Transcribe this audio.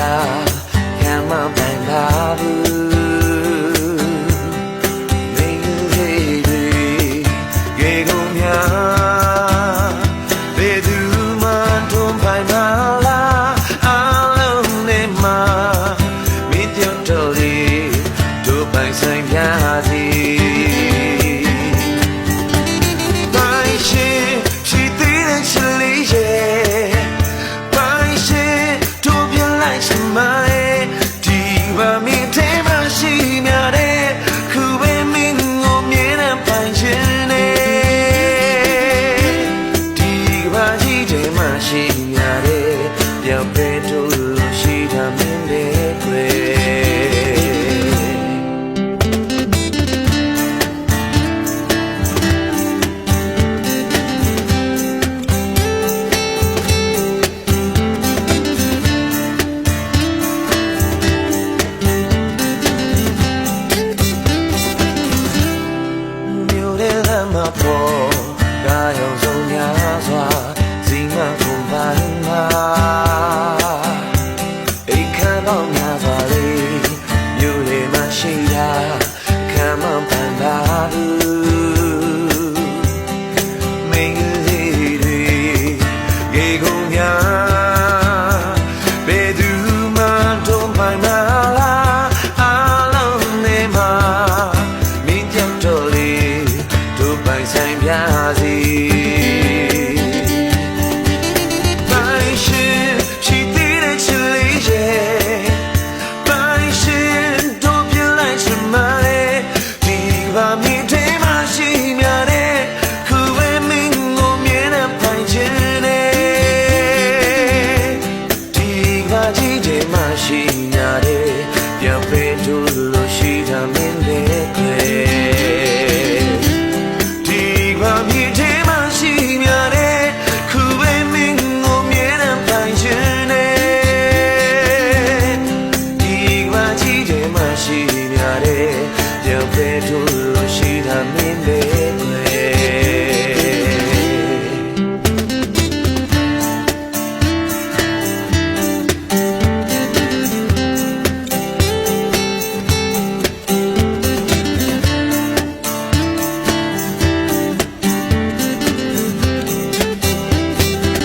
တာခံမပန်ပါဘူးမင်းရဲ့တွေရေကုန်များဘယ်သူမှထုံးပိုင်မလားအလုံးနဲ့မှမင်းတို့တော်လေးတို့ပိုင်ဆိုင်ပြသည် to my come up